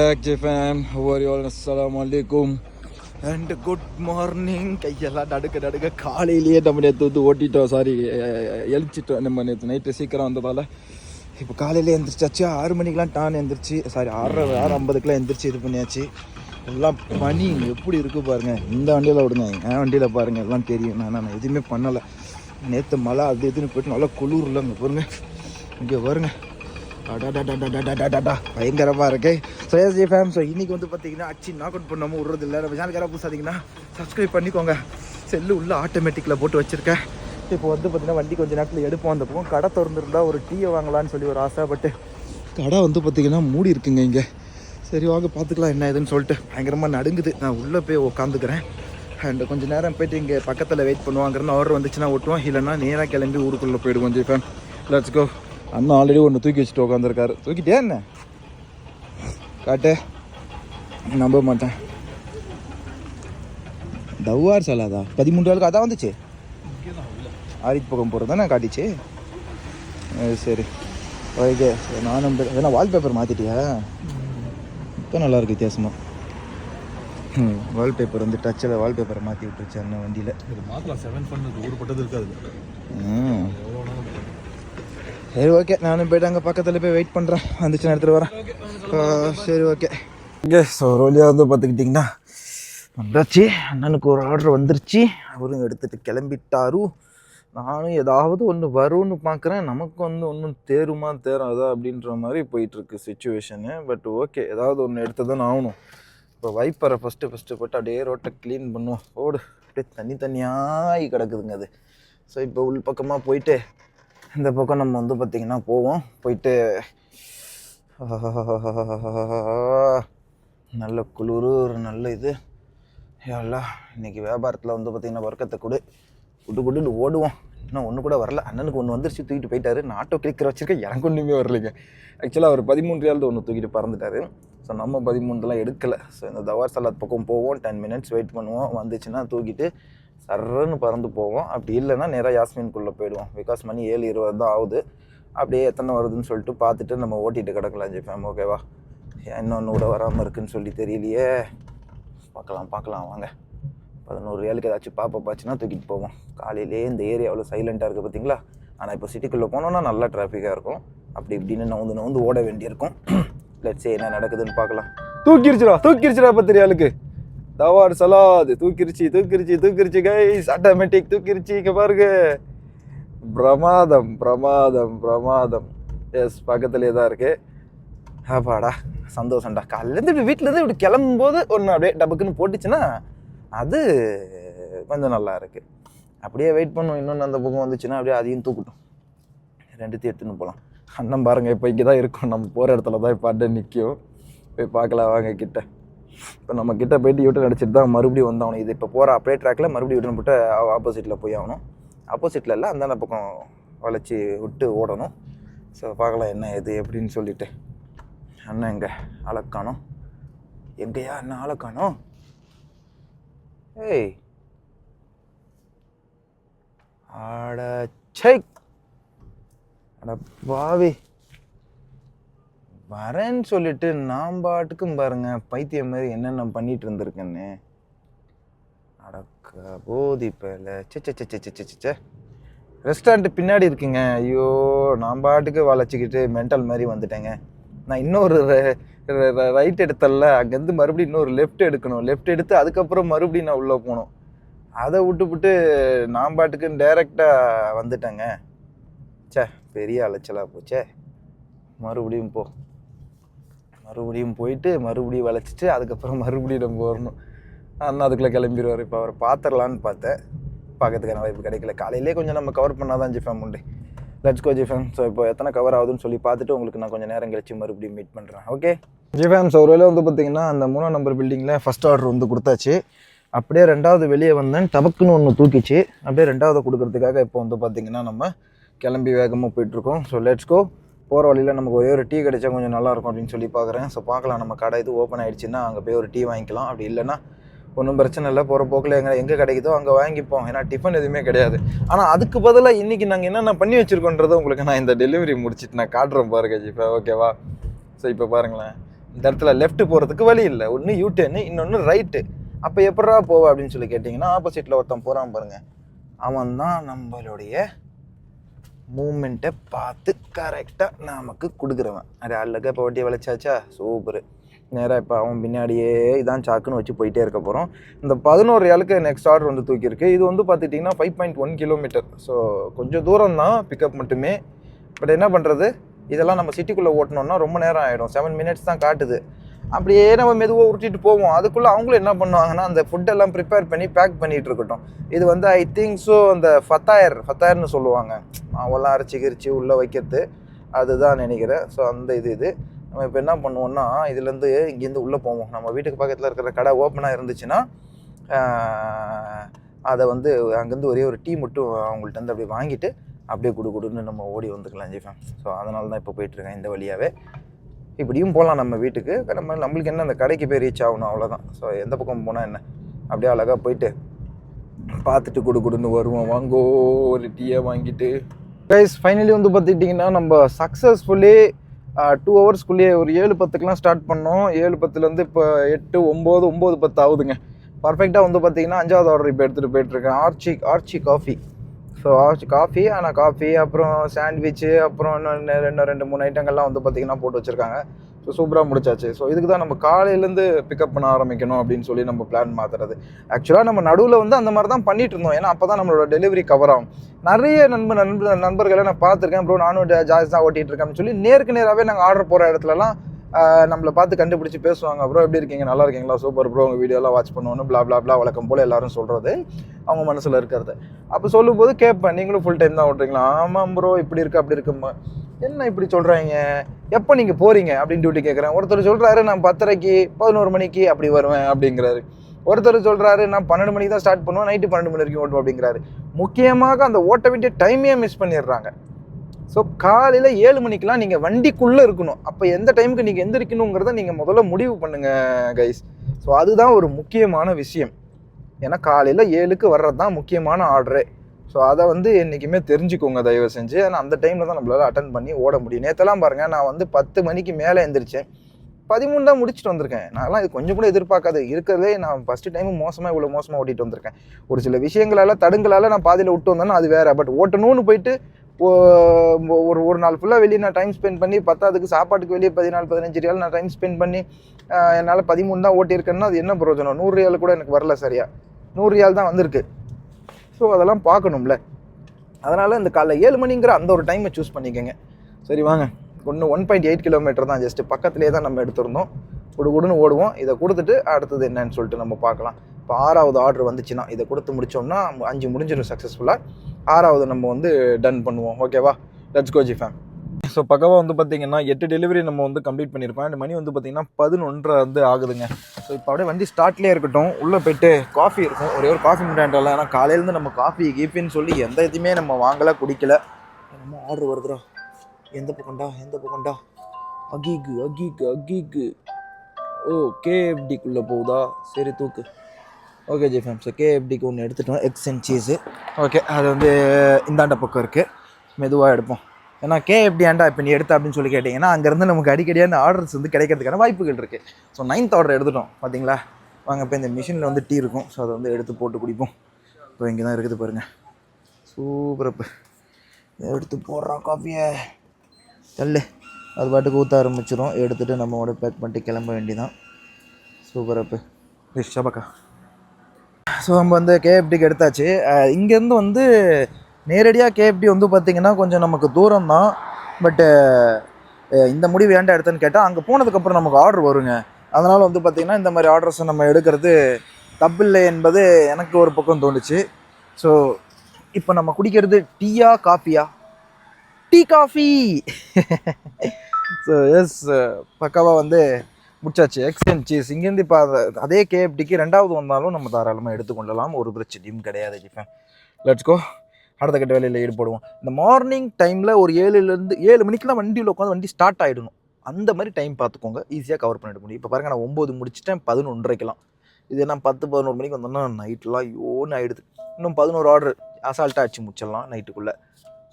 back JFM ஒவ்வொரு அஸ்லாம் வலைக்கும் அண்ட் குட் மார்னிங் கையெல்லாம் நடுக்க நடுக்க காலையிலேயே நம்ம நேற்று வந்து ஓட்டிட்டோம் சாரி எழுச்சிட்டோம் நம்ம நேற்று நைட்டு சீக்கிரம் வந்ததால் இப்போ காலையில் எந்திரிச்சாச்சு ஆறு மணிக்கெலாம் டான் எழுந்திரிச்சு சாரி ஆறரை ஆறு ஐம்பதுக்கெலாம் எழுந்திரிச்சு இது பண்ணியாச்சு எல்லாம் பனி எப்படி இருக்குது பாருங்கள் இந்த வண்டியில் விடுங்க என் வண்டியில் பாருங்கள் எல்லாம் தெரியும் நான் நான் எதுவுமே பண்ணலை நேற்று மழை அது இதுன்னு போயிட்டு நல்லா குளிரில் அங்கே பாருங்க இங்கே வருங்க பயங்கரமாக இருக்கு. ஸோ எஸ் ஃபேம் ஸோ இன்றைக்கி வந்து பார்த்தீங்கன்னா அச்சு நாக் அவுட் பண்ணாமல் விடுறது இல்லை. நம்ம சேனல் யாராவது புதுசாதிங்கன்னா சப்ஸ்கிரைப் பண்ணிக்கோங்க. செல்லு உள்ள ஆட்டோமேட்டிக்கில் போட்டு வச்சுருக்கேன் இப்போ வந்து பார்த்தீங்கன்னா வண்டி கொஞ்சம் நேரத்தில் எடுப்போம். அந்த பக்கம் கடை திறந்துருந்தா ஒரு டீயை வாங்கலாம்னு சொல்லி ஒரு ஆசை பட்டு கடை வந்து பார்த்தீங்கன்னா மூடி இருக்குங்க இங்கே. சரி வாங்க பார்த்துக்கலாம் என்ன ஏதுன்னு சொல்லிட்டு. பயங்கரமாக நடுங்குது. நான் உள்ளே போய் உட்காந்துக்கிறேன் அண்ட் கொஞ்ச நேரம் போயிட்டு இங்கே பக்கத்தில் வெயிட் பண்ணுவாங்கிறன்னு ஆர்டர் வந்துச்சுன்னா ஓட்டுவோம். இல்லைன்னா நேராக கிளம்பி ஊருக்குள்ளே போயிடுவோம் ஜி லெட்ஸ் கோ அண்ணா ஆல்ரெடி ஒன்று தூக்கி வச்சுட்டு உட்காந்துருக்காரு தூக்கிட்டே என்ன? காட்டு. நம்ப மாட்டேன். தவ்வார் சலாதா? பதிமூன்று நாளுக்கு அதான் வந்துச்சு? ஆரித் பக்கம் போகிறது தானே காட்டிச்சு? சரி. ஓகே நானும் ஏன்னா வால்பேப்பர் மாற்றிட்டியா இப்போ நல்லா இருக்கு வித்தியாசமாக வால்பேப்பர் வந்து டச்சில் வால்பேப்பரை மாற்றி விட்டுருச்சு அண்ணன் வண்டியில். இது செவன் பட்டது இருக்காது. சரி ஓகே நானும் போய்ட்டு அங்கே பக்கத்தில் போய் வெயிட் பண்ணுறேன் வந்துச்சு எடுத்துகிட்டு வரேன். சரி ஓகே ஓகே ஸோ ஒரு வழியாக வந்து பார்த்துக்கிட்டிங்கன்னா வந்தாச்சு. அண்ணனுக்கு ஒரு ஆர்டர் வந்துருச்சு. அவரும் எடுத்துகிட்டு கிளம்பிட்டாரு. நானும் ஏதாவது ஒன்று வரும்னு பார்க்குறேன் நமக்கு வந்து ஒன்றும் தேருமா தேராதா அப்படின்ற மாதிரி போயிட்டுருக்கு சுச்சுவேஷனு பட் ஓகே ஏதாவது ஒன்று எடுத்து தான் ஆகணும். இப்போ வைப்பரை ஃபஸ்ட்டு ஃபஸ்ட்டு போட்டு அப்படியே ரோட்டை க்ளீன் பண்ணுவோம். ஓடு அப்படியே தனி தண்ணியாகி கிடக்குதுங்க அது. ஸோ இப்போ உள் பக்கமாக போயிட்டு இந்த பக்கம் நம்ம வந்து பார்த்திங்கன்னா போவோம். போயிட்டு நல்ல குளிர் ஒரு நல்ல இது. எல்லாம் இன்றைக்கி வியாபாரத்தில் வந்து பார்த்திங்கன்னா வர்க்கத்தை கொடு குட்டு குட்டுன்னு ஓடுவோம். இன்னும் ஒன்று கூட வரல. அண்ணனுக்கு ஒன்று வந்துருச்சு தூக்கிட்டு போயிட்டாரு. நான் ஆட்டோ கிளிக்கர் வச்சிருக்கேன். எனக்கு ஒன்றுமே வரலைங்க. ஆக்சுவலாக அவர் பதிமூன்றையாவது ஒன்று தூக்கிட்டு பறந்துட்டாரு. ஸோ நம்ம பதிமூணுலாம் எடுக்கலை. ஸோ இந்த தவார் சலாத் பக்கம் போவோம். டென் மினிட்ஸ் வெயிட் பண்ணுவோம். வந்துச்சுன்னா தூக்கிட்டு சர்றன்னு பறந்து போவோம். அப்படி இல்லைன்னா நேராக யாஸ்மின்குள்ளே போயிடுவோம். பிகாஸ் மணி ஏழு இருபது தான் ஆகுது. அப்படியே எத்தனை வருதுன்னு சொல்லிட்டு பார்த்துட்டு நம்ம ஓட்டிட்டு கிடக்கலாம் ஜிஃபேம் ஓகேவா இன்னொன்று கூட வராமல் இருக்குன்னு சொல்லி தெரியலையே. பார்க்கலாம் பார்க்கலாம். வாங்க. பதினோரு ஏழுக்கு ஏதாச்சும் பாப்பா பாச்சுன்னா தூக்கிட்டு போவோம். காலையிலே இந்த ஏரியா அவ்வளோ சைலண்ட்டாக இருக்குது பார்த்தீங்களா? ஆனால் இப்போ சிட்டிக்குள்ளே போனோன்னா நல்லா டிராஃபிக்காக இருக்கும். அப்படி இப்படின்னு நவுந்து நவுந்து ஓட வேண்டியிருக்கும். லெட்ஸ் என்ன நடக்குதுன்னு பார்க்கலாம். தூக்கிருச்சுடா தூக்கிருச்சுடா பத்திரி ஆளுக்கு தவார் சலாது தூக்கிருச்சி தூக்கிருச்சி தூக்கிருச்சி கைஸ் ஆட்டோமேட்டிக் தூக்கிருச்சி இங்கே பாருங்க. பிரமாதம் பிரமாதம் பிரமாதம். எஸ் பக்கத்துலேயே தான் இருக்கு. ஆப்பாடா சந்தோஷம்டா. காலையிலேருந்து இப்படி வீட்டிலேருந்து இப்படி கிளம்பும்போது ஒன்று அப்படியே டபக்குன்னு போட்டுச்சுன்னா அது கொஞ்சம் நல்லா இருக்கு. அப்படியே வெயிட் பண்ணுவோம் இன்னொன்று அந்த பக்கம் வந்துச்சுன்னா அப்படியே அதையும் தூக்கட்டும். ரெண்டுத்தையும் எடுத்துன்னு போகலாம் அண்ணன் பாருங்கள் இப்போ இங்கே தான் இருக்கும். நம்ம போகிற இடத்துல தான் இப்போ அண்ணன் நிற்கும் போய் பார்க்கலாம் வாங்க கிட்ட. இப்போ நம்ம கிட்ட போயிட்டு யூட்டன் அடிச்சிட்டு தான் மறுபடியும் வந்தாகணும் இது இப்போ போகிற அப்படியே ட்ராக்கில் மறுபடியும் யூட்டன் போட்டு ஆப்போசிட்டில் போய் ஆகணும். ஆப்போசிட்டில் இல்லை அந்தாண்ட பக்கம் வளைச்சி விட்டு ஓடணும். ஸோ பார்க்கலாம் என்ன இது எப்படின்னு சொல்லிட்டு. அண்ணன் எங்கே? ஆளை எங்கேயா அண்ணன் அலக்கானோ ஏய். ஆட சை அட பாவி. வரேன்னு சொல்லிட்டு நான் பாட்டுக்கும் பாருங்க பைத்தியம் மாதிரி என்னென்ன பண்ணிட்டு இருந்திருக்கேன்னு. அடக்க போதி பேல. சே ரெஸ்டாரண்ட் பின்னாடி இருக்குங்க. ஐயோ நான் பாட்டுக்கு வளைச்சிக்கிட்டு மென்டல் மாதிரி வந்துட்டேங்க. நான் இன்னொரு ரைட் எடுத்தல அங்கேருந்து மறுபடியும் இன்னொரு லெஃப்ட் எடுக்கணும். லெஃப்ட் எடுத்து அதுக்கப்புறம் மறுபடியும் நான் உள்ளே போகணும். அதை விட்டுவிட்டு நான் பாட்டுக்கு டைரெக்டாக வந்துட்டேங்க. ச்சே பெரிய அலைச்சலாக போச்சே. மறுபடியும் போ. மறுபடியும் போயிட்டு மறுபடியும் வளைச்சிட்டு அதுக்கப்புறம் மறுபடியும் நம்ம வரணும். அண்ணா அதுக்குள்ளே கிளம்பிடுவார் இப்போ அவரை பார்த்துடலான்னு பார்த்தேன். பார்க்கறதுக்கான வாய்ப்பு கிடைக்கல. காலையிலே கொஞ்சம் நம்ம கவர் பண்ணால் தான் ஜிஃபேம் உண்டு லெட்ஸ் கோ ஜிஃபேம் ஸோ இப்போ எத்தனை கவர் ஆகுதுன்னு சொல்லி பார்த்துட்டு உங்களுக்கு நான் கொஞ்சம் நேரம் கழிச்சு மறுபடியும் மீட் பண்ணுறேன் ஓகே ஜிஃபேம் ஸோ ஒருவேளை வந்து பார்த்தீங்கன்னா அந்த மூணாம் நம்பர் பில்டிங்கில் ஃபஸ்ட் ஆர்டர் வந்து கொடுத்தாச்சு. அப்படியே ரெண்டாவது வெளியே வந்தேன். டபக்குன்னு ஒன்று தூக்கிச்சு. அப்படியே ரெண்டாவது கொடுக்கறதுக்காக இப்போ வந்து பார்த்திங்கன்னா நம்ம கிளம்பி வேகமாக போயிட்டுருக்கோம் ஸோ லெட்ஸ் கோ போகிற வழியில் நமக்கு ஒரே ஒரு டீ கிடைச்சா கொஞ்சம் நல்லாயிருக்கும் அப்படின்னு சொல்லி பார்க்குறேன் ஸோ பார்க்கலாம் நம்ம கடை இது ஓப்பன் ஆகிடுச்சின்னா அங்கே போய் ஒரு டீ வாங்கிக்கலாம். அப்படி இல்லைன்னா ஒன்றும் பிரச்சனை இல்லை. போகிற போக்கில் எங்கே எங்கே கிடைக்குதோ அங்கே வாங்கிப்போம். ஏன்னா டிஃபன் எதுவுமே கிடையாது. ஆனால் அதுக்கு பதிலாக இன்றைக்கி நாங்கள் என்னென்ன பண்ணி வச்சுருக்கோன்றதை உங்களுக்கு நான் இந்த டெலிவரி முடிச்சுட்டு நான் காட்டுறேன் பாருங்க இப்போ ஓகேவா ஸோ இப்போ பாருங்களேன். இந்த இடத்துல லெஃப்ட் போகிறதுக்கு வழி இல்லை. ஒன்று யூ டேர்னு இன்னொன்று ரைட்டு அப்போ எப்படா போவேன் அப்படின்னு சொல்லி கேட்டிங்கன்னா ஆப்போசிட்டில் ஒருத்தன் போகிறான் பாருங்கள் அவன் தான் நம்மளுடைய மூமெண்ட்டை பார்த்து கரெக்டாக நமக்கு கொடுக்குறவன். அது அழகாக இப்போ வட்டியை விளைச்சாச்சா? சூப்பரு. நேராக இப்போ அவன் பின்னாடியே இதான் சாக்குன்னு வச்சு போயிட்டே இருக்க போகிறோம் இந்த பதினோரு ஏழுக்கு நெக்ஸ்ட் ஆர்டர் வந்து தூக்கியிருக்கு. இது வந்து பார்த்துட்டிங்கன்னா five point one kilometre so கொஞ்சம் தூரம் தான் பிக்கப் மட்டுமே. பட் என்ன பண்ணுறது இதெல்லாம் நம்ம சிட்டிக்குள்ளே ஓட்டணும்னா ரொம்ப நேரம் ஆகிடும் செவன் மினிட்ஸ் தான் காட்டுது. அப்படியே நம்ம மெதுவாக உருட்டிட்டு போவோம். அதுக்குள்ளே அவங்களும் என்ன பண்ணுவாங்கன்னா அந்த ஃபுட்டெல்லாம் ப்ரிப்பேர் பண்ணி பேக் பண்ணிகிட்டு இருக்கட்டும். இது வந்து ஐ திங்க் ஸோ அந்த ஃபத்தாயர் ஃபத்தாயர்னு சொல்லுவாங்க. மாவெல்லாம் அரைச்சி கிரிச்சு உள்ளே வைக்கிறது. அதுதான் நினைக்கிறேன். ஸோ அந்த இது இது. நம்ம இப்போ என்ன பண்ணுவோம்னா இதுலேருந்து இங்கேருந்து உள்ளே போவோம். நம்ம வீட்டுக்கு பக்கத்தில் இருக்கிற கடை ஓப்பனாக இருந்துச்சுன்னா அதை வந்து அங்கேருந்து ஒரே ஒரு டீ மட்டும் அவங்கள்ட்ட இருந்து அப்படியே வாங்கிட்டு அப்படியே குடு குடுன்னு நம்ம ஓடி வந்துக்கலாம் ஜிஃபேன் ஸோ அதனால தான் இப்போ போயிட்டுருக்கேன் இந்த வழியாகவே இப்படியும் போகலாம் நம்ம வீட்டுக்கு. நம்ம நம்மளுக்கு என்ன அந்த கடைக்கு போய் ரீச் ஆகணும் அவ்வளோதான் ஸோ எந்த பக்கம் போனால் என்ன? அப்படியே அழகாக போயிட்டு பார்த்துட்டு கொடு குடுன்னு வருவோம். வாங்கோ ஒரு டீயை வாங்கிட்டு. கைஸ் ஃபைனலி வந்து பார்த்துக்கிட்டிங்கன்னா நம்ம சக்ஸஸ்ஃபுல்லி டூ ஹவர்ஸ்க்குள்ளேயே ஒரு ஏழு பத்துக்கெலாம் ஸ்டார்ட் பண்ணோம். ஏழு பத்துலேருந்து இப்போ எட்டு ஒம்பது ஒம்பது பத்து ஆகுதுங்க. பர்ஃபெக்டாக வந்து பார்த்தீங்கன்னா அஞ்சாவது ஆர்டர் இப்போ எடுத்துகிட்டு போயிட்டுருக்கேன் Archie Archie coffee so coffee ஆனால் காஃபி அப்புறம் சாண்ட்விச்சு அப்புறம் இன்னும் ரெண்டு ரெண்டு மூணு ஐட்டங்கள்லாம் வந்து பார்த்திங்கன்னா போட்டு வச்சுருக்காங்க. ஸோ சூப்பராக முடிச்சாச்சு. ஸோ இதுக்கு தான் நம்ம காலையிலேருந்து பிக்கப் பண்ண ஆரம்பிக்கணும் அப்படின்னு சொல்லி நம்ம பிளான் மாற்றுறது ஆக்சுவலாக நம்ம நடுவில் வந்து அந்த மாதிரி தான் பண்ணிட்டு இருந்தோம். ஏன்னா அப்போ தான் நம்மளோட டெலிவரி கவர் ஆகும். நிறைய நண்பர் நண்பர் நண்பர்களை நான் பார்த்துருக்கேன். ப்ரோ நானும் ஜாய்ஸ் தான் ஓட்டிகிட்டு இருக்கேன்னு சொல்லி நேருக்கு நேராகவே நாங்கள் ஆர்டர் போகிற இடத்துலலாம் நம்மளை பார்த்து கண்டுபிடிச்சி பேசுவாங்க ப்ரோ எப்படி இருக்கீங்க? நல்லா இருக்கீங்களா? Super bro. உங்கள் வீடியோலாம் வாட்ச் பண்ணுவோன்னு பிளா பிளா blah வழக்கம் போல் எல்லாரும் சொல்கிறது அவங்க மனசில் இருக்கிறது. அப்போ சொல்லும்போது கேட்பேன் நீங்களும் ஃபுல் டைம் தான் ஓட்டுறீங்களா? ஆமாம் ப்ரோ இப்படி இருக்கு அப்படி இருக்குமா என்ன இப்படி சொல்கிறாங்க எப்போ நீங்கள் போகிறீங்க அப்படின்னு டியூட்டி கேட்குறேன். ஒருத்தர் சொல்கிறாரு நான் பத்தரைக்கு பதினோரு மணிக்கு அப்படி வருவேன் அப்படிங்கிறாரு. ஒருத்தர் சொல்கிறாரு நான் பன்னெண்டு மணிக்கு தான் ஸ்டார்ட் பண்ணுவேன் நைட்டு பன்னெண்டு மணி வரைக்கும் ஓட்டுவோம் அப்படிங்கிறாரு. முக்கியமாக அந்த ஓட்ட வேண்டிய டைமே மிஸ் பண்ணிடுறாங்க. ஸோ காலையில் ஏழு மணிக்கெலாம் நீங்கள் வண்டிக்குள்ளே இருக்கணும். அப்போ எந்த டைமுக்கு நீங்கள் எந்திரிக்கணுங்கிறத நீங்கள் முதல்ல முடிவு பண்ணுங்கள் கைஸ் ஸோ அதுதான் ஒரு முக்கியமான விஷயம். ஏன்னா காலையில் ஏழுக்கு வர்றது தான் முக்கியமான ஆர்டரே ஸோ அதை வந்து என்றைக்குமே தெரிஞ்சுக்கோங்க தயவு செஞ்சு. ஏன்னா அந்த டைமில் தான் நம்மளால் அட்டன் பண்ணி ஓட முடியும். நேற்றெல்லாம் பாருங்கள் நான் வந்து பத்து மணிக்கு மேலே எந்திரிச்சேன். பதிமூணு தான் முடிச்சுட்டு வந்திருக்கேன். நான்லாம் இது கொஞ்சம் கூட எதிர்பார்க்காது. இருக்கிறதே நான் ஃபஸ்ட்டு டைம் மோசமாக இவ்வளோ மோசமாக ஓட்டிகிட்டு வந்திருக்கேன். ஒரு சில விஷயங்களால் தடுங்களால் நான் பாதியில் விட்டு வந்தேன்னா அது வேறு. பட் ஓட்டணும்னு போயிட்டு ஒரு ஒரு நாள் ஃபுல்லாக வெளியே நான் டைம் ஸ்பெண்ட் பண்ணி பத்தாவதுக்கு சாப்பாட்டுக்கு வெளியே பதினாலு பதினஞ்சு ரியால் நான் டைம் ஸ்பெண்ட் பண்ணி என்னால் பதிமூணு தான் ஓட்டியிருக்கேன்னா அது என்ன பிரயோஜனம்? நூறு ரியால் கூட எனக்கு வரல சரியா. நூறு ரியால் தான் வந்திருக்கு. ஸோ அதெல்லாம் பார்க்கணும்ல. அதனால் இந்த காலைல ஏழு மணிங்கிற அந்த ஒரு டைமை சூஸ் பண்ணிக்கோங்க. சரி வாங்க. ஒன்று ஒன் பாயிண்ட் எயிட் கிலோமீட்டர் தான் ஜஸ்ட்டு பக்கத்துலேயே தான் நம்ம எடுத்திருந்தோம். குடுகுடுன்னு ஓடுவோம். இதை கொடுத்துட்டு அடுத்தது என்னன்னு சொல்லிட்டு நம்ம பார்க்கலாம். இப்போ ஆறாவது ஆர்டர் வந்துச்சுன்னா இதை கொடுத்து முடிச்சோம்னா அஞ்சு முடிஞ்சிடும் சக்ஸஸ்ஃபுல்லாக ஆறாவது நம்ம வந்து டன் பண்ணுவோம். ஓகேவா லெட்ஸ் கோஜி ஃபேம் ஸோ பக்கவாக வந்து பார்த்தீங்கன்னா எட்டு டெலிவரி நம்ம வந்து கம்ப்ளீட் பண்ணியிருக்கோம். அண்ட் மணி வந்து பார்த்தீங்கன்னா பதினொன்றரை வந்து ஆகுதுங்க. ஸோ இப்போ அப்படியே வண்டி ஸ்டார்ட்லேயே இருக்கட்டும். உள்ளே போய்ட்டு காஃபி இருக்கும். ஒரே ஒரு காஃபி மட்டும் ஏன்னா காலையிலேருந்து நம்ம காஃபி கீஃபின்னு சொல்லி எந்த இதுவுமே நம்ம வாங்கலை குடிக்கல. நம்ம ஆர்டர் வருதுடா. எந்த பக்கம்டா எந்த பக்கம்டா அகீக்கு அகீக்கு அகீக்கு ஓ கேஎஃப்டிக்குள்ளே போகுதா? சரி தூக்கு. ஓகே ஜி ஃபேம்ஸ் ஓகே கேஎஃப்டிக்கு ஒன்று எடுத்துட்டோம். எக்ஸ் அண்ட் சீஸு ஓகே அது வந்து இந்தாண்ட பக்கம் இருக்குது மெதுவாக எடுப்போம். ஏன்னா கே எப்படி ஆண்டா இப்போ நீ எடுத்த அப்படின்னு சொல்லி கேட்டிங்கன்னா அங்கேருந்து நமக்கு அடிக்கடியான ஆர்டர்ஸ் வந்து கிடைக்கிறதுக்கான வாய்ப்புகள் இருக்குது ஸோ நைன்த் ஆர்டர் எடுத்துட்டோம். பார்த்தீங்களா வாங்க இப்போ இந்த மிஷினில் வந்து டீ இருக்கும். ஸோ அதை வந்து எடுத்து போட்டு குடிப்போம். இப்போ இங்கே தான் இருக்குது பாருங்கள் சூப்பர் எடுத்து போடுறோம் காஃபியை தள்ளு. அது பாட்டுக்கு ஊற்ற ஆரம்பிச்சிடும் எடுத்துகிட்டு நம்மளோட பேக் பண்ணிட்டு கிளம்ப வேண்டியதான் சூப்பர் அப்பு ஷபக்கா ஸோ நம்ம வந்து கேஎஃப்டிக்கு எடுத்தாச்சு. இங்கேருந்து வந்து நேரடியாக கேஎஃப்டி வந்து பார்த்திங்கன்னா கொஞ்சம் நமக்கு தூரம் தான் பட்டு இந்த முடிவு ஏன்டா எடுத்தேன்னு கேட்டால் அங்கே போனதுக்கப்புறம் நமக்கு ஆர்டர் வருங்க. அதனால் வந்து பார்த்திங்கன்னா இந்த மாதிரி ஆர்டர்ஸை நம்ம எடுக்கிறது தப்பில்லை என்பது எனக்கு ஒரு பக்கம் தோணுச்சு. ஸோ இப்போ நம்ம குடிக்கிறது டீயா காஃபியா? Tea coffee! ஸோ எஸ் பக்காவாக வந்து முடிச்சாச்சு. எக்ஸ்டென்ட் சீஸ் இங்கேருந்து இப்போ அதே கேஎஃப்டிக்கு ரெண்டாவது வந்தாலும் நம்ம தாராளமாக எடுத்துக்கொள்ளலாம். ஒரு பிரச்சனையும் கிடையாது ஜிஃபேன் லெட்ஸ் கோ அடுத்த கட்ட வேலையில் ஈடுபடுவோம். இந்த மார்னிங் டைமில் ஒரு ஏழுலேருந்து ஏழு மணிக்கெலாம் வண்டியில் உட்காந்து வண்டி ஸ்டார்ட் ஆகிடணும் அந்த மாதிரி டைம் பார்த்துக்கோங்க. ஈஸியாக கவர் பண்ணிட முடியும். இப்போ பாருங்க நான் ஒம்பது முடிச்சிட்டேன் பதினொன்றரைக்கெல்லாம். இது நான் பத்து பதினோரு மணிக்கு வந்தோம்னா நைட்லாம் யோன்னு ஆகிடுது இன்னும் பதினோரு ஆர்டர் அசால்ட்டாக ஆச்சு முடிச்சிடலாம் நைட்டுக்குள்ளே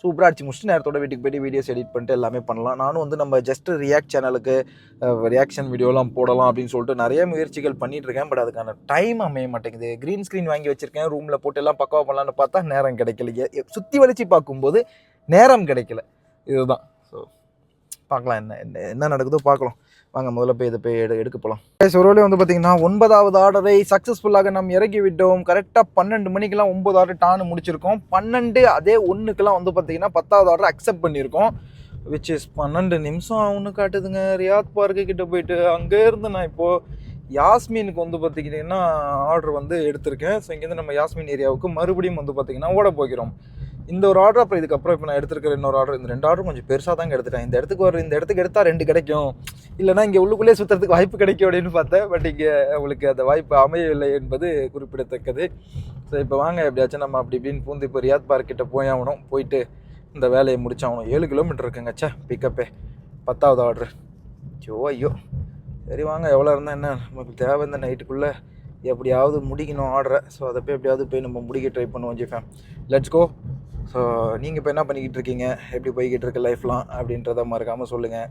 சூப்பராக அடிச்சு முடிச்சுட்டு நேரத்தோட வீட்டுக்கு போயிட்டு வீடியோஸ் எடிட் பண்ணிட்டு எல்லாமே பண்ணலாம். நானும் வந்து நம்ம ஜஸ்ட் ரியாக்ட் சேனலுக்கு ரியாக்ஷன் வீடியோலாம் போடலாம் அப்படின்னு சொல்லிட்டு நிறைய முயற்சிகள் பண்ணிட்டு இருக்கேன். பட் அதுக்கான டைம் அமைய மாட்டேங்குது. க்ரீன் ஸ்க்ரீன் வாங்கி வச்சிருக்கேன். ரூமில் போட்டு எல்லாம் பக்காவா பண்ணலான்னு பார்த்தா நேரம் கிடைக்கலையே. சுற்றி வலிச்சு பார்க்கும்போது நேரம் கிடைக்கல. இதுதான். ஸோ பார்க்கலாம் என்ன என்ன என்ன நடக்குதோ பார்க்கலாம். வாங்க முதல்ல போய் இதை போய் எடு எடுக்க போகலாம் ஒரு வந்து பார்த்தீங்கன்னா ஒன்பதாவது ஆர்டரை சக்ஸஸ்ஃபுல்லாக நாம் இறக்கி விட்டோம் கரெக்டாக பன்னெண்டு மணிக்கெலாம் ஒன்பது ஆர்டர் டான்னு முடிச்சிருக்கோம். பன்னெண்டு அதே ஒன்றுக்கெலாம் வந்து பார்த்தீங்கன்னா பத்தாவது ஆர்டர் அக்செப்ட் பண்ணியிருக்கோம். விச் இஸ் பன்னெண்டு நிமிஷம் ஆகும்னு காட்டுதுங்க. ரியாத் பார்க்கு கிட்டே போயிட்டு அங்கேருந்து நான் இப்போது யாஸ்மினுக்கு வந்து பார்த்திங்கன்னா ஆர்டர் வந்து எடுத்திருக்கேன். ஸோ இங்கேருந்து நம்ம யாஸ்மின் ஏரியாவுக்கு மறுபடியும் வந்து பார்த்திங்கன்னா ஓட போகிறோம். இந்த ஒரு ஆர்டர் அப்புறம் இதுக்கப்புறம் இப்போ நான் எடுத்திருக்கிற இன்னொரு ஆர்டர் இந்த ரெண்டு ஆர்டர் கொஞ்சம் பெருசாக தாங்க எடுத்துட்டேன். இந்த இடத்துக்கு ஒரு இந்த இடத்துக்கு எடுத்தால் ரெண்டு கிடைக்கும். இல்லைனா இங்கே உள்ளுக்குள்ளே சுற்றுறதுக்கு வாய்ப்பு கிடைக்கும் அப்படின்னு பார்த்தேன். பட் இங்கே உங்களுக்கு அந்த வாய்ப்பு அமையவில்லை என்பது குறிப்பிடத்தக்கது. ஸோ இப்போ வாங்க எப்படியாச்சும் நம்ம அப்படி இப்படின்னு பூந்து இப்போ ரியாத் பார்க்கிட்ட போய் ஆகணும். போயிட்டு இந்த வேலையை முடிச்சாகணும் ஏழு கிலோமீட்டர் இருக்குங்க ச்சே பிக்கப்பே பத்தாவது ஆர்டர் ஐயோ ஐயோ. சரி வாங்க எவ்வளோ இருந்தால் என்ன? நமக்கு தேவை இந்த நைட்டுக்குள்ளே எப்படியாவது முடிக்கணும் ஆர்டரை ஸோ அதை போய் எப்படியாவது போய் நம்ம முடிக்க ட்ரை பண்ணுவோம் ஜிஃபேம் லெட்ஸ் கோ ஸோ நீங்கள் இப்போ என்ன பண்ணிக்கிட்டு இருக்கீங்க எப்படி போய்கிட்டு இருக்கு லைஃப்லாம் அப்படின்றத மறக்காமல் சொல்லுங்கள்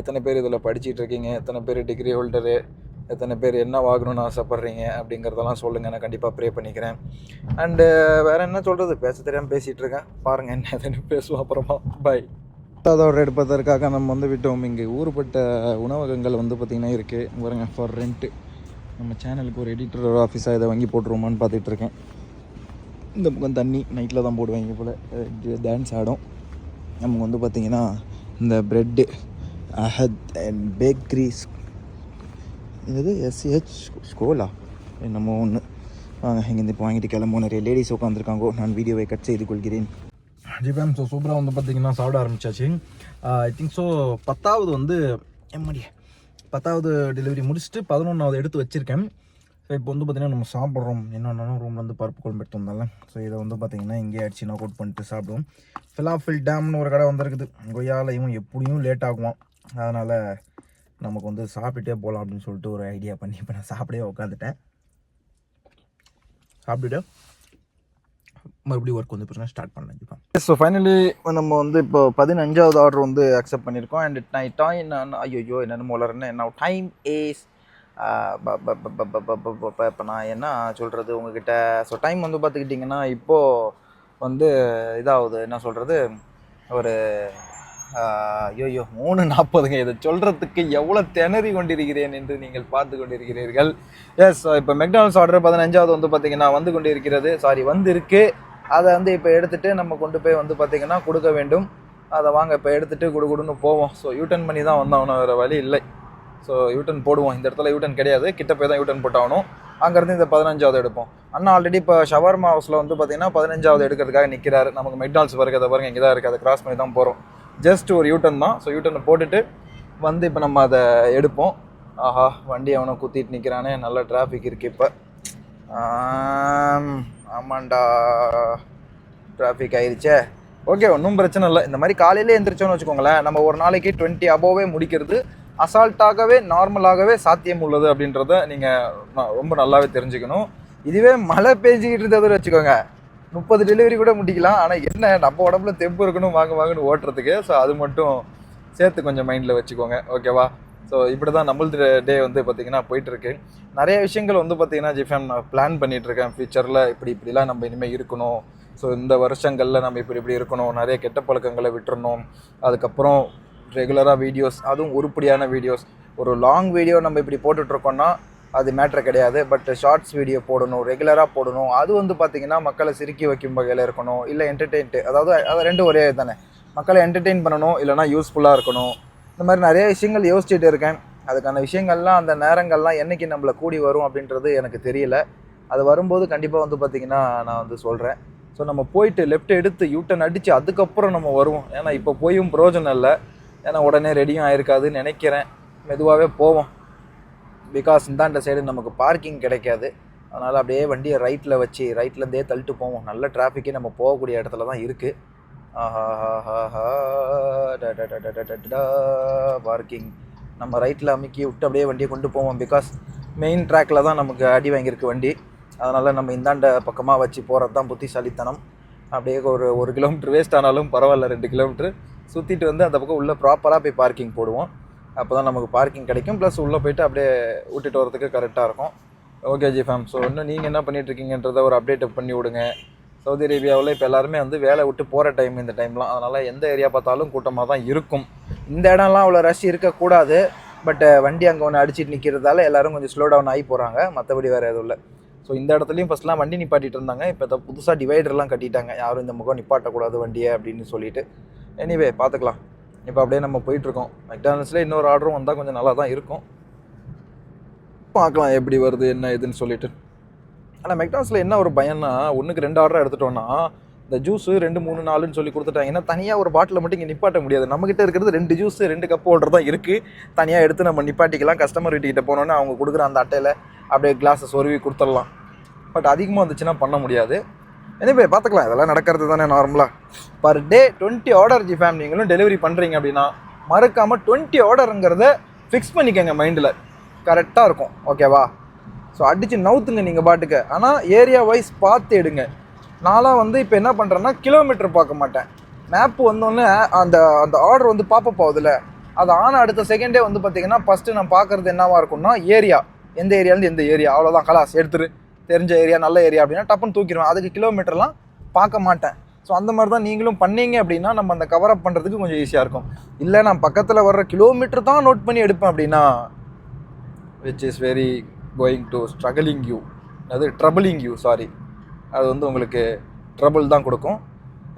எத்தனை பேர் இதில் படிச்சுட்டு இருக்கீங்க எத்தனை பேர் டிகிரி ஹோல்டரு எத்தனை பேர் என்ன வாங்கணும்னு ஆசைப்பட்றீங்க? அப்படிங்கிறதெல்லாம் சொல்லுங்கள் நான் கண்டிப்பாக ப்ரே பண்ணிக்கிறேன். அண்டு வேறு என்ன சொல்கிறது பேச தெரியாமல் பேசிகிட்டு இருக்கேன் பாருங்கள் என்ன எதுன்னு பேசுவோம் அப்புறமா. பாய் பத்தாவது எடுப்பதற்காக நம்ம வந்து விட்டோம். இங்கே ஊறுபட்ட உணவகங்கள் வந்து பார்த்திங்கன்னா இருக்குது பாருங்க ஃபார் ரெண்ட்டு நம்ம சேனலுக்கு ஒரு எடிட்டர் ஆஃபீஸாக இதை வாங்கி போட்டுருவோமான்னு பார்த்துட்ருக்கேன் இந்த பக்கம் தண்ணி நைட்டில் தான் போடுவாங்க போல். டான்ஸ் ஆடும். நமக்கு வந்து பார்த்திங்கன்னா இந்த ப்ரெட்டு அஹத் அண்ட் பேக்ரிஸ் இது எஸ்ஹெச் ஸ்கோலா என்னமோ ஒன்று வாங்க இங்கேருந்து இப்போ வாங்கிட்டு கிளம்புவோம். நிறைய லேடிஸ் உட்காந்துருக்காங்கோ நான் வீடியோவை கட் செய்து கொள்கிறேன் ஜி மேம் ஸோ சூப்பராக வந்து பார்த்திங்கன்னா சாப்பிட ஆரம்பிச்சாச்சு. ஐ திங்க் ஸோ பத்தாவது வந்து எம்மடியே பத்தாவது டெலிவரி முடிச்சுட்டு பதினொன்றாவது எடுத்து வச்சுருக்கேன். ஸோ இப்போ வந்து பார்த்திங்கன்னா நம்ம சாப்பிட்றோம். என்னென்னாலும் ரூமில் வந்து பருப்பு குழம்பு எடுத்து வந்தால ஸோ இதை வந்து பார்த்திங்கன்னா இங்கே அடிச்சு நாக் அவுட் பண்ணிட்டு சாப்பிடுவோம். ஃபிலாஃபில் டேம்னு ஒரு கடை வந்திருக்குது. கொய்யாலையும் இவன் எப்படியும் லேட் ஆகுவான். அதனால் நமக்கு வந்து சாப்பிட்டுட்டே போகலாம் அப்படின்னு சொல்லிட்டு ஒரு ஐடியா பண்ணி இப்போ நான் சாப்பிடவே உட்காந்துட்டேன் சாப்பிட்டுட்டு மறுபடியும் ஒர்க் வந்து பிரச்சனை ஸ்டார்ட் பண்ணலாம் இப்போ ஸோ ஃபைனலி நம்ம வந்து இப்போ பதினஞ்சாவது ஆர்டர் வந்து அக்செப்ட் பண்ணியிருக்கோம். அண்ட் நை டைம் ஐயோ என்னென்னு வளரன்னு என்ன டைம் ஏஸ் இப்போ நான் என்ன சொல்கிறது உங்ககிட்ட? ஸோ டைம் வந்து பார்த்துக்கிட்டிங்கன்னா இப்போது வந்து இதாகுது என்ன சொல்கிறது ஒரு ஐயோ மூணு நாற்பதுங்க இதை சொல்கிறதுக்கு எவ்வளோ திணறி கொண்டிருக்கிறேன் என்று நீங்கள் பார்த்து கொண்டிருக்கிறீர்கள். எஸ் இப்போ மெக்டானல்ஸ் ஆர்டர் பதினஞ்சாவது வந்து பார்த்திங்கன்னா வந்து கொண்டிருக்கிறது. சாரி வந்திருக்கு. அதை வந்து இப்போ எடுத்துகிட்டு நம்ம கொண்டு போய் வந்து பார்த்திங்கன்னா கொடுக்க வேண்டும். அதை வாங்க இப்போ எடுத்துகிட்டு குடு போவோம். ஸோ யூட்டன் பண்ணி தான் வந்தாகணும் வேறு வழி இல்லை. ஸோ யூட்டன் போடுவோம். இந்த இடத்துல யூட்டன் கிடையாது. கிட்ட போய் தான் யூட்டன் போட்டாகணும். அங்கேருந்து இந்த பதினஞ்சாவது எடுப்போம். அண்ணா ஆல்ரெடி இப்போ ஷவர்மா ஹவுஸில் வந்து பார்த்திங்கன்னா பதினஞ்சாவது எடுக்கிறதுக்காக நிற்கிறாரு நமக்கு மெக்டால்ஸ் வருகிறத அதை பாருங்க. இங்கே தான் இருக்குது அதை கிராஸ் பண்ணி தான் போகிறோம் ஜஸ்ட் ஒரு யூட்டன் தான். ஸோ யூட்டனை போட்டுட்டு வந்து இப்போ நம்ம அதை எடுப்போம். ஆஹா வண்டி அவனை குத்திட்டு நிற்கிறானே நல்ல டிராஃபிக் இருக்குது இப்போ. ஆமாண்டா. டிராஃபிக் ஆயிடுச்சே ஓகே ஒன்றும் பிரச்சனை இல்லை. இந்த மாதிரி காலையிலே எந்திரிச்சோன்னு வச்சுக்கோங்களேன். நம்ம ஒரு நாளைக்கு டுவெண்ட்டி அபோவே முடிக்கிறது. அசால்ட்டாகவே நார்மலாகவே சாத்தியம் உள்ளது அப்படின்றத நீங்கள் ரொம்ப நல்லாவே தெரிஞ்சுக்கணும். இதுவே மழை பெஞ்சிக்கிட்டு இருந்ததை வச்சுக்கோங்க. முப்பது டெலிவரி கூட முடிக்கலாம் ஆனால் என்ன நம்ம உடம்புல தெம்பு இருக்கணும் வாங்க வாங்கன்னு ஓட்டுறதுக்கு. ஸோ அது மட்டும் சேர்த்து கொஞ்சம் மைண்டில் வச்சுக்கோங்க. ஓகேவா ஸோ இப்படி தான் நம்மளது டே வந்து பார்த்திங்கன்னா போயிட்டுருக்கு. நிறைய விஷயங்கள் வந்து பார்த்திங்கன்னா ஜிஃபேம் நான் பிளான் பண்ணிகிட்ருக்கேன் ஃப்யூச்சரில் இப்படி இப்படிலாம் நம்ம இனிமேல் இருக்கணும். ஸோ இந்த வருஷங்களில் நம்ம இப்படி இப்படி இருக்கணும். நிறைய கெட்ட பழக்கங்களை விட்டுறணும். அதுக்கப்புறம் ரெகுலராக வீடியோஸ் அதுவும் உருப்படியான வீடியோஸ் ஒரு லாங் வீடியோ நம்ம இப்படி போட்டுட்ருக்கோன்னா அது மேட்ரு கிடையாது. பட் ஷார்ட்ஸ் வீடியோ போடணும் ரெகுலராக போடணும். அது வந்து பார்த்திங்கன்னா மக்களை சிரிக்கி வைக்கும் வகையில் இருக்கணும். இல்லை என்டர்டெயின்ட்டு அதாவது அது ரெண்டும் ஒரே தானே மக்களை என்டர்டெயின் பண்ணணும் இல்லைனா யூஸ்ஃபுல்லாக இருக்கணும். இந்த மாதிரி நிறைய விஷயங்கள் யோசிச்சுட்டு இருக்கேன். அதுக்கான விஷயங்கள்லாம் அந்த நேரங்கள்லாம் என்றைக்கு நம்மளை கூடி வரும் அப்படின்றது எனக்கு தெரியல. அது வரும்போது கண்டிப்பாக வந்து பார்த்திங்கன்னா நான் வந்து சொல்கிறேன் ஸோ நம்ம போயிட்டு லெஃப்ட் எடுத்து யூட்டன் அடித்து அதுக்கப்புறம் நம்ம வருவோம். ஏன்னா இப்போ போயும் பிரயோஜனம் இல்லை. ஏன்னா உடனே ரெடியும் ஆயிருக்காதுன்னு நினைக்கிறேன். மெதுவாகவே போவோம். பிகாஸ் இந்தாண்ட சைடு நமக்கு பார்க்கிங் கிடைக்காது. அதனால் அப்படியே வண்டியை ரைட்டில் வச்சு ரைட்லேருந்தே தள்ளிட்டு போவோம். நல்ல டிராஃபிக்கே நம்ம போகக்கூடிய இடத்துல தான் இருக்குது பார்க்கிங் நம்ம ரைட்டில் அமுக்கி விட்டு அப்படியே வண்டியை கொண்டு போவோம். பிகாஸ் மெயின் ட்ராக்கில் தான் நமக்கு அடி வாங்கியிருக்கு வண்டி. அதனால் நம்ம இந்தாண்ட பக்கமாக வச்சு போகிறது தான் புத்திசாலித்தனம். அப்படியே ஒரு ஒரு கிலோமீட்டர் வேஸ்ட் ஆனாலும் பரவாயில்ல. ரெண்டு கிலோமீட்டர் சுற்றிட்டு வந்து அந்த பக்கம் உள்ளே ப்ராப்பராக போய் பார்க்கிங் போடுவோம். அப்போ தான் நமக்கு பார்க்கிங் கிடைக்கும். ப்ளஸ் உள்ளே போயிட்டு அப்படியே விட்டுட்டு வரதுக்கு கரெக்டாக இருக்கும். ஓகே ஜி ஃபேம் ஸோ இன்னும் நீங்கள் என்ன பண்ணிட்டு இருக்கீங்கன்றத ஒரு அப்டேட் பண்ணி விடுங்க. சவுதி அரேபியாவில் இப்போ எல்லாருமே வந்து வேலை விட்டு போகிற டைம் இந்த டைம்லாம் அதனால் எந்த ஏரியா பார்த்தாலும் கூட்டமாக தான் இருக்கும். இந்த இடம்லாம் அவ்வளோ ரஷ் இருக்கக்கூடாது. பட் வண்டி அங்கே ஒன்று அடிச்சிட்டு நிற்கிறதால எல்லாரும் கொஞ்சம் ஸ்லோ டவுன் ஆகி போகிறாங்க மற்றபடி வேறு எதுவும் இல்லை. ஸோ இந்த இடத்துலையும் ஃபஸ்ட்லாம் வண்டி நிப்பாட்டிட்டு இருந்தாங்க. இப்போ புதுசாக டிவைடர்லாம் கட்டிட்டாங்க. யாரும் இந்த முகம் நிப்பாட்டக்கூடாது வண்டியை அப்படின்னு சொல்லிட்டு. எனிவே பார்த்துக்கலாம். இப்போ அப்படியே நம்ம போயிட்டுருக்கோம். மெக்டானல்ஸில் இன்னொரு ஆர்டரும் வந்தால் கொஞ்சம் நல்லா தான் இருக்கும். பார்க்கலாம் எப்படி வருது என்ன ஏதுன்னு சொல்லிட்டு. ஆனால் மெக்டானல்ஸில் என்ன ஒரு பயம்னா ஒன்றுக்கு ரெண்டு ஆர்டர் எடுத்துட்டோன்னா இந்த ஜூஸு ரெண்டு மூணு நாலுன்னு சொல்லி கொடுத்துட்டாங்கன்னா தனியாக ஒரு பாட்டில் மட்டும் இங்கே நிப்பாட்ட முடியாது. நம்மகிட்ட இருக்கிறது ரெண்டு ஜூஸு ரெண்டு கப் ஹோல்டர் தான் இருக்குது தனியாக எடுத்து நம்ம நிப்பாட்டிக்கலாம். கஸ்டமர் வீட்டுக்கிட்ட போனோன்னே அவங்க கொடுக்குற அந்த அட்டையில் அப்படியே கிளாஸை சொருவி கொடுத்துடலாம். பட் அதிகமாக வந்துச்சுன்னா பண்ண முடியாது. எனிவே பார்த்துக்கலாம். இதெல்லாம் நடக்கிறது தானே நார்மலாக per day twenty order ji fam நீங்களும் டெலிவரி பண்ணுறீங்க அப்படின்னா மறக்காமல் டுவெண்ட்டி ஆர்டருங்கிறத ஃபிக்ஸ் பண்ணிக்கோங்க மைண்டில் கரெக்டாக இருக்கும். ஓகேவா ஸோ அடித்து நவுத்துங்க நீங்கள் பாட்டுக்கு. ஆனால் ஏரியா வைஸ் பார்த்து எடுங்க. நான்லாம் வந்து இப்போ என்ன பண்ணுறேன்னா கிலோமீட்டர் பார்க்க மாட்டேன். மேப் வந்தோடனே அந்த அந்த ஆர்டர் வந்து பாப்பப் ஆகுதுல்ல. அது ஆனால் அடுத்த செகண்டே வந்து பார்த்தீங்கன்னா ஃபஸ்ட்டு நான் பார்க்குறது என்னவாக இருக்கும்னா ஏரியா எந்த ஏரியாலேருந்து எந்த ஏரியா அவ்வளோதான் கலாஸ் எடுத்துரு. தெரிஞ்ச ஏரியா நல்ல ஏரியா அப்படின்னா டப்புன்னு தூக்கிடுவேன். அதுக்கு கிலோமீட்டர்லாம் பார்க்க மாட்டேன். ஸோ அந்த மாதிரி தான் நீங்களும் பண்ணீங்க அப்படின்னா நம்ம அந்த கவர் அப் பண்ணுறதுக்கு கொஞ்சம் ஈஸியாக இருக்கும். இல்லை நான் பக்கத்தில் வர்ற கிலோமீட்டர் தான் நோட் பண்ணி எடுப்பேன் அப்படின்னா which is very going to struggling you அது ட்ரபிளிங் யூ சாரி அது வந்து உங்களுக்கு ட்ரபிள் தான் கொடுக்கும்.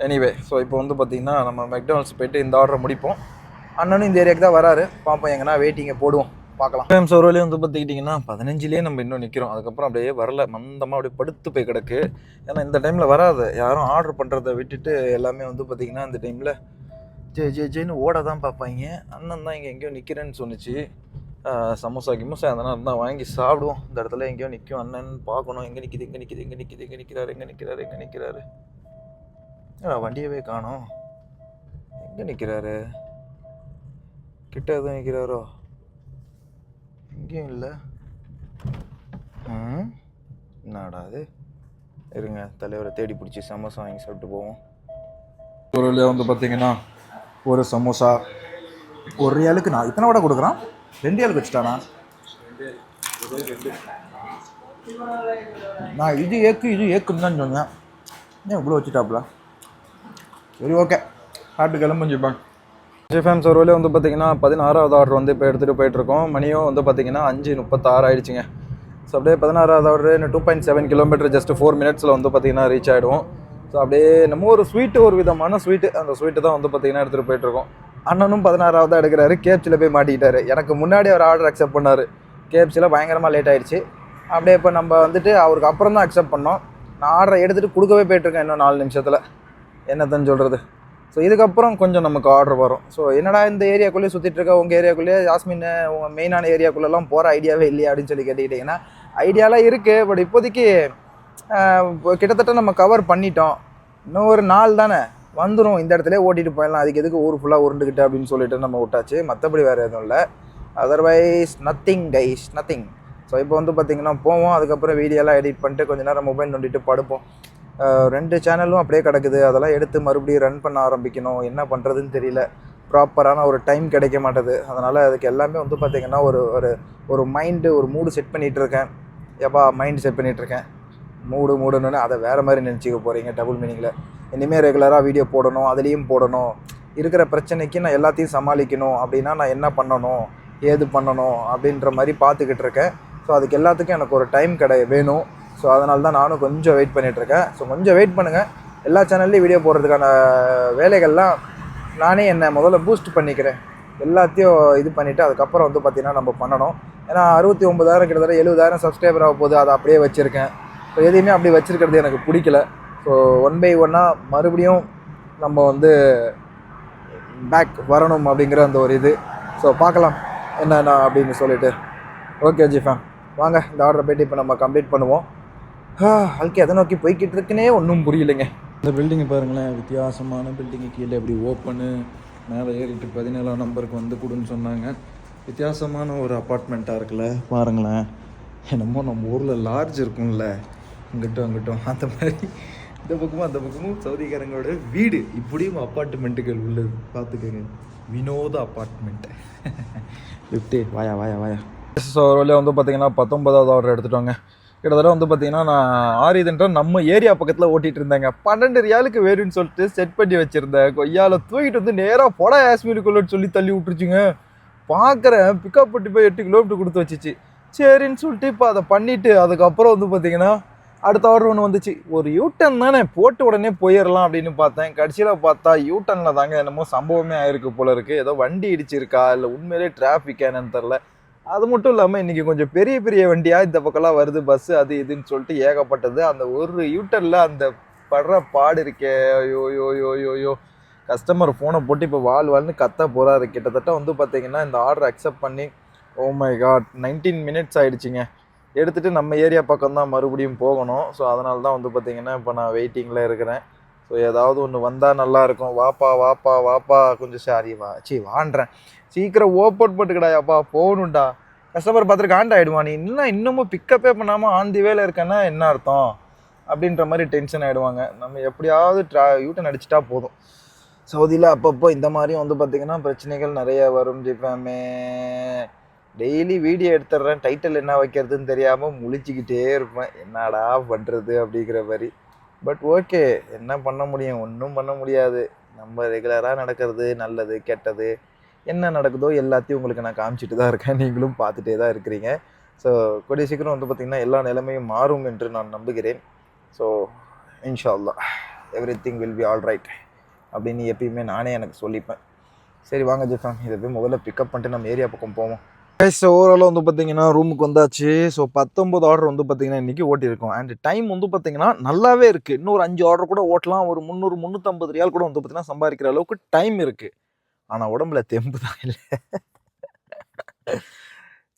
எனிவே ஸோ இப்போ வந்து பார்த்திங்கன்னா நம்ம மெக்டானல்ஸ் போயிட்டு இந்த ஆர்டரை முடிப்போம். அண்ணனும் இந்த ஏரியாவுக்கு தான் வராரு. பார்ப்போம் எங்கன்னா வெயிட்டிங்கை போடுவோம். பார்க்கலாம். டைம் சோர்விலே வந்து பார்த்துக்கிட்டிங்கன்னா பதினஞ்சுலேயே நம்ம இன்னும் நிற்கிறோம் அதுக்கப்புறம் அப்படியே வரல. மந்தமாக அப்படியே படுத்து போய் கிடக்கு. ஏன்னா இந்த டைமில் வராது. யாரும் ஆர்டர் பண்ணுறதை விட்டுட்டு எல்லாமே வந்து பார்த்திங்கன்னா இந்த டைமில் ஜே ஜே ஜேன்னு ஓட தான் பார்ப்பாங்க. அண்ணன் தான் இங்கே எங்கேயோ நிற்கிறேன்னு சொன்னிச்சு. சமோசா கிமோசா அதனால் தான் வாங்கி சாப்பிடுவோம். இந்த இடத்துல எங்கேயோ நிற்கும் அண்ணன். பார்க்கணும். எங்கே நிற்கிது எங்கே நிற்கிது எங்கே நிற்கிது எங்கே நிற்கிறாரு எங்கே நிற்கிறாரு எங்கே நிற்கிறாரு வண்டியவே காணும். எங்கே நிற்கிறாரு கிட்ட எதுவும் நிற்கிறாரோ எங்கேயும் இல்லை. ம் என்னடா அது இருங்க தலைவரை தேடி பிடிச்சி சமோசா வாங்கி சாப்பிட்டு போவோம். ஒரு வந்து பார்த்தீங்கன்னா ஒரு சமோசா ஒரு ரியாலுக்கு நான் இத்தனை வடை கொடுக்குறான்? ரெண்டு ஆளுக்கு வச்சுட்டானா? நான் இது ஏக்கு இது ஏக்குன்னு தான் சொன்னேன். ஏன் இவ்வளோ வச்சுட்டாப்புல? சரி ஓகே சாப்பிட்டு கிளம்புஞ்சிப்பாங்க ஜிஃபேம் சர்வில் வந்து பார்த்திங்கன்னா பதினாறாவது ஆர்டர் வந்து இப்போ எடுத்துகிட்டு போயிட்டுருக்கோம். மணியும் வந்து பார்த்தீங்கன்னா அஞ்சு முப்பத்தாறு ஆயிடுச்சுங்க. ஸோ அப்படியே பதினாறாவது ஆர்டர் இன்னும் two point seven kilometre just four மினிட்ஸில் வந்து பார்த்தீங்கன்னா ரீச் ஆகிடுவோம் ஸோ அப்படியே நம்ம ஒரு ஸ்வீட்டு ஒரு விதமான ஸ்வீட்டு அந்த ஸ்வீட்டு தான் வந்து பார்த்தீங்கன்னா எடுத்துகிட்டு போயிட்டுருக்கோம். அண்ணனும் பதினாறாவது எடுக்கிறாரு. கேப்சியில் போய் மாட்டிக்கிட்டாரு. எனக்கு முன்னாடி அவர் ஆர்டர் அக்செப்ட் பண்ணார். கேப்சியில் பயங்கரமாக லேட் ஆகிடுச்சு அப்படியே இப்போ நம்ம வந்துட்டு அவருக்கு அப்புறம் தான் அக்செப்ட் பண்ணோம். நான் ஆர்டரை எடுத்துகிட்டு கொடுக்கவே போயிட்டுருக்கேன் இன்னும் நாலு நிமிஷத்தில். என்னத்தன்னு சொல்கிறது ஸோ இதுக்கப்புறம் கொஞ்சம் நமக்கு ஆர்டர் வரும். ஸோ என்னடா இந்த ஏரியாக்குள்ளேயே சுற்றிட்டு இருக்க? உங்கள் ஏரியாக்குள்ளேயே ஜாஸ்மின் உங்கள் மெயினான ஏரியாக்குள்ளெல்லாம் போகிற ஐடியாவே இல்லையா அப்படின்னு சொல்லி கேட்டுக்கிட்டிங்கன்னா ஐடியாலாம் இருக்குது பட் இப்போதைக்கு கிட்டத்தட்ட நம்ம கவர் பண்ணிட்டோம். இன்னும் ஒரு நாள் தானே. வந்துடும் இந்த இடத்துல ஓட்டிட்டு போயிடலாம். அதுக்கு எதுக்கு ஊர் ஃபுல்லாக உருண்டுக்கிட்டு அப்படின்னு சொல்லிட்டு நம்ம விட்டாச்சு. மற்றபடி வேறு எதுவும் இல்லை. Otherwise nothing guys nothing so இப்போ வந்து பார்த்திங்கன்னா போவோம். அதுக்கப்புறம் வீடியோலாம் எடிட் பண்ணிட்டு கொஞ்ச நேரம் மொபைல் நோண்டிட்டு படுப்போம். ரெண்டு சேனலும் அப்படியே கிடக்குது. அதெல்லாம் எடுத்து மறுபடியும் ரன் பண்ண ஆரம்பிக்கணும். என்ன பண்ணுறதுன்னு தெரியல. ப்ராப்பரான ஒரு டைம் கிடைக்க மாட்டேது. அதனால் அதுக்கு எல்லாமே வந்து பார்த்திங்கன்னா ஒரு ஒரு ஒரு மைண்டு ஒரு மூடு செட் பண்ணிகிட்டு இருக்கேன். எப்பா மைண்ட் செட் பண்ணிகிட்டு இருக்கேன். மூடு மூடுன்னு அதை வேறு மாதிரி நினச்சிக்க போகிறீங்க டபுள் மீனிங்கில் இனிமேல் ரெகுலராக வீடியோ போடணும் அதுலேயும் போடணும். இருக்கிற பிரச்சனைக்கு நான் எல்லாத்தையும் சமாளிக்கணும். அப்படின்னா நான் என்ன பண்ணணும் ஏது பண்ணணும் அப்படின்ற மாதிரி பார்த்துக்கிட்டு இருக்கேன். ஸோ அதுக்கு எல்லாத்துக்கும் எனக்கு ஒரு டைம் கிடை வேணும். ஸோ அதனால தான் நானும் கொஞ்சம் வெயிட் பண்ணிகிட்ருக்கேன் ஸோ கொஞ்சம் வெயிட் பண்ணுங்கள் எல்லா சேனல்லையும் வீடியோ போடுறதுக்கான வேலைகள்லாம் நானே என்னை முதல்ல பூஸ்ட் பண்ணிக்கிறேன். எல்லாத்தையும் இது பண்ணிவிட்டு அதுக்கப்புறம் வந்து பார்த்திங்கன்னா நம்ம பண்ணணும். ஏன்னா அறுபத்தி ஒம்பதாயிரம் கிட்டத்தட்ட எழுபதாயிரம் சப்ஸ்கிரைபர் ஆக போகுது அதை அப்படியே வச்சுருக்கேன். ஸோ எதையுமே அப்படி வச்சுருக்கிறது எனக்கு பிடிக்கல. ஸோ ஒன் பை ஒன்னாக மறுபடியும் நம்ம வந்து பேக் வரணும் அப்படிங்கிற அந்த ஒரு இது. ஸோ பார்க்கலாம் என்னென்ன அப்படின்னு சொல்லிட்டு. ஓகே ஜிஃபேம் வாங்க இந்த ஆர்டரை போயிட்டு இப்போ நம்ம கம்ப்ளீட் பண்ணுவோம். வாழ்க்கை எதை நோக்கி போய்கிட்டு இருக்குன்னே ஒன்றும் புரியலைங்க. இந்த பில்டிங்கை பாருங்களேன் வித்தியாசமான பில்டிங்கு கீழே இப்படி ஓப்பனு மேலே ஏறிட்டு பதினேழாம் நம்பருக்கு வந்து கொடுன்னு சொன்னாங்க. வித்தியாசமான ஒரு அப்பார்ட்மெண்ட்டாக இருக்குல்ல பாருங்களேன். என்னமோ நம்ம ஊரில் லார்ஜ் இருக்கும்ல. இங்கிட்டும் அங்கிட்டும் அந்த மாதிரி. இந்த பக்கமும் அந்த பக்கமும் சவுதிக்காரங்களோட வீடு. இப்படியும் அப்பார்ட்மெண்ட்டுகள் உள்ளது. பார்த்துக்கோங்க. வினோத அப்பார்ட்மெண்ட் லிஃப்ட்டு வாயா வாயா வாயா. ஸோ வந்து பார்த்தீங்கன்னா பத்தொன்பதாவது ஆர்டர் எடுத்துட்டோங்க. கிட்டத்தட்ட வந்து பார்த்தீங்கன்னா நான் ஆரிதன்ற நம்ம ஏரியா பக்கத்தில் ஓட்டிகிட்டு இருந்தேங்க. பன்னெண்டு ரியாலுக்கு வேணும்னு சொல்லிட்டு செட் பண்ணி வச்சுருந்தேன் கொய்யால தூக்கிட்டு வந்து நேராக போடா காஷ்மீருக்குள்ளன்னு சொல்லி தள்ளி விட்டுருச்சுங்க. பார்க்குறேன் பிக்கப் பண்ணி போய் எட்டு கிலோமீட்டர் கொடுத்து வச்சுச்சு. சரின்னு சொல்லிட்டு இப்போ அதை பண்ணிவிட்டு அதுக்கப்புறம் வந்து பார்த்தீங்கன்னா அடுத்த ஆர்டர் ஒன்று வந்துச்சு. ஒரு யூட்டன் தானே போட்டு உடனே போயிடலாம் அப்படின்னு பார்த்தேன். கடைசியில் பார்த்தா யூட்டனில் தாங்க என்னமோ சம்பவமே ஆயிருக்கு போல இருக்குது ஏதோ வண்டி இடிச்சிருக்கா இல்லை உண்மையிலே டிராஃபிக் என்னன்னு தெரில அது மட்டும் இல்லாமல் இன்றைக்கி கொஞ்சம் பெரிய பெரிய வண்டியாக இந்த பக்கம்லாம் வருது பஸ்ஸு அது இதுன்னு சொல்லிட்டு ஏகப்பட்டது. அந்த ஒரு யூட்டனில் அந்த படுற பாடு இருக்கே ஐயோ யோ யோ யோ யோ கஸ்டமர் ஃபோனை போட்டு இப்போ வால் வால்னு கத்த போகிறாரு கிட்டத்தட்ட வந்து பார்த்தீங்கன்னா இந்த ஆர்டர் அக்செப்ட் பண்ணி oh oh my god nineteen minutes ஆகிடுச்சிங்க எடுத்துகிட்டு நம்ம ஏரியா பக்கம் தான் மறுபடியும் போகணும். ஸோ அதனால தான் வந்து பார்த்திங்கன்னா இப்போ நான் வெயிட்டிங்கில் இருக்கிறேன். ஸோ ஏதாவது ஒன்று வந்தால் நல்லாயிருக்கும். வாப்பா வாப்பா வாப்பா கொஞ்சம் சாரி வா. சி வான்றேன். சீக்கிரம் ஓப்பன் போட்டுக்கடாயாப்பா போகணும்டா. கஸ்டமர் பார்த்துட்டு காண்ட் ஆகிடுவான் நீ இன்னும் இன்னமும் பிக்கப்பே பண்ணாமல் ஆன் தி வேலை இருக்கேன்னா என்ன அர்த்தம்? அப்படின்ற மாதிரி டென்ஷன் ஆகிடுவாங்க நம்ம எப்படியாவது ட்ரா யூட்டன் அடிச்சிட்டா போதும். சவுதியில் அப்பப்போ இந்த மாதிரியும் வந்து பார்த்திங்கன்னா பிரச்சனைகள் நிறைய வரும். ஜிப்பாமே டெய்லி வீடியோ எடுத்துடுறேன். டைட்டில் என்ன வைக்கிறதுன்னு தெரியாமல் முழிச்சிக்கிட்டே இருப்பேன். என்னடா பண்ணுறது அப்படிங்கிற மாதிரி. பட் ஓகே என்ன பண்ண முடியும்? ஒன்றும் பண்ண முடியாது. நம்ம ரெகுலராக நடக்கிறது நல்லது கெட்டது என்ன நடக்குதோ எல்லாத்தையும் உங்களுக்கு நான் காமிச்சிட்டு தான் இருக்கேன். நீங்களும் பார்த்துட்டே தான் இருக்கிறீங்க. ஸோ கூடிய சீக்கிரம் வந்து பார்த்திங்கன்னா எல்லா நிலைமையும் மாறும் என்று நான் நம்புகிறேன். ஸோ இன்ஷா everything will be all right அப்படின்னு எப்பயுமே நானே எனக்கு சொல்லிப்பேன். சரி வாங்க ஜிஃபாம் இதை போய் முதல்ல பிக்கப் பண்ணிட்டு நம்ம ஏரியா பக்கம் போவோம். ஸோ ஓவரால் வந்து பார்த்தீங்கன்னா ரூமுக்கு வந்தாச்சு. ஸோ பத்தொம்பது ஆர்டர் வந்து பார்த்தீங்கன்னா இன்றைக்கி ஓட்டியிருக்கோம். அண்ட் டைம் வந்து பார்த்தீங்கன்னா நல்லாவே இருக்குது இன்னொரு அஞ்சு ஆர்டர் கூட ஓட்டலாம். ஒரு முந்நூறு முந்நூற்றம்பது ரியால் கூட வந்து பார்த்தீங்கன்னா சம்பாதிக்கிற அளவுக்கு டைம் இருக்குது ஆனால் உடம்புல தெம்பு தான் இல்லை.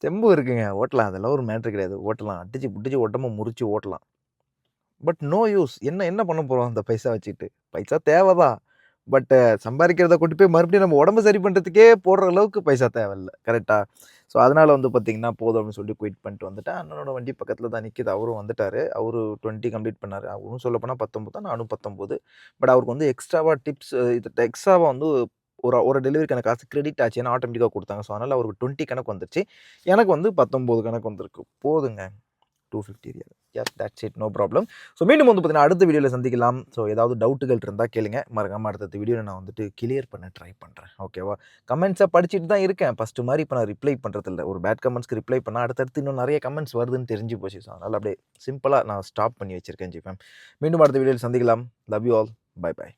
தெம்பு இருக்குங்க. ஓட்டலாம். அதெல்லாம் ஒரு மேட்ரு கிடையாது. ஓட்டலாம். அடிச்சு புட்டிச்சு ஓட்டமாக முறிச்சு ஓட்டலாம். பட் நோ யூஸ் என்ன என்ன பண்ண போகிறோம் அந்த பைசா வச்சுக்கிட்டு. பைசா தேவைதான். பட் சம்பாதிக்கிறத கொண்டு போய் மறுபடியும் நம்ம உடம்பு சரி பண்ணுறதுக்கே போடுற அளவுக்கு பைசா தேவையில்ல. கரெக்டாக ஸோ அதனால் வந்து பார்த்திங்கன்னா போதும் அப்படின்னு சொல்லி குயிட் பண்ணிட்டு வந்துட்டேன். அண்ணனோட வண்டி பக்கத்தில் தான் நிற்கிது அவரும் வந்துட்டார். அவரு டுவெண்ட்டி கம்ப்ளீட் பண்ணார். அவரும் சொல்ல போனால் பத்தொம்பது தான் நானும் பத்தொம்போது பட் அவருக்கு வந்து எக்ஸ்ட்ராவாக டிப்ஸ் இது எக்ஸ்ட்ராவாக வந்து ஒரு ஒரு டெலிவரிக்கான காசு கிரெடிட் ஆச்சு. ஏன்னா ஆட்டோமேட்டிக்காக கொடுத்தாங்க. ஸோ அதனால் அவருக்கு டுவெண்ட்டி கணக்கு வந்துருச்சு. எனக்கு வந்து பத்தொம்போது கணக்கு வந்திருக்கு. போதுங்க. Two fifty real yes that's it no problem so மீண்டும் வந்து பார்த்தீங்கன்னா அடுத்த வீடியோவில் சந்திக்கலாம். ஸோ ஏதாவது டவுட்டுகள் இருந்தால் கேளுங்க. மறக்காமல் அடுத்த வீடியோவில் நான் வந்துட்டு கிளியர் பண்ண ட்ரை பண்ணுறேன் ஓகேவா கமெண்ட்ஸை படிச்சுட்டு தான் இருக்கேன். ஃபஸ்ட்டு மாதிரி இப்போ நான் ரிப்ளை பண்ணுறதில்ல ஒரு பேட் கமெண்ட்ஸ்க்கு ரிப்ளை பண்ணால் அடுத்தடுத்து இன்னும் நிறைய கமெண்ட்ஸ் வருதுன்னு தெரிஞ்சு போச்சு. ஸோ அதனால் அப்படியே சிம்பிளாக நான் ஸ்டாப் பண்ணி வச்சுருக்கேன் ஜிபேம் மீண்டும் அடுத்த வீடியோவில் சந்திக்கலாம். Love you all bye bye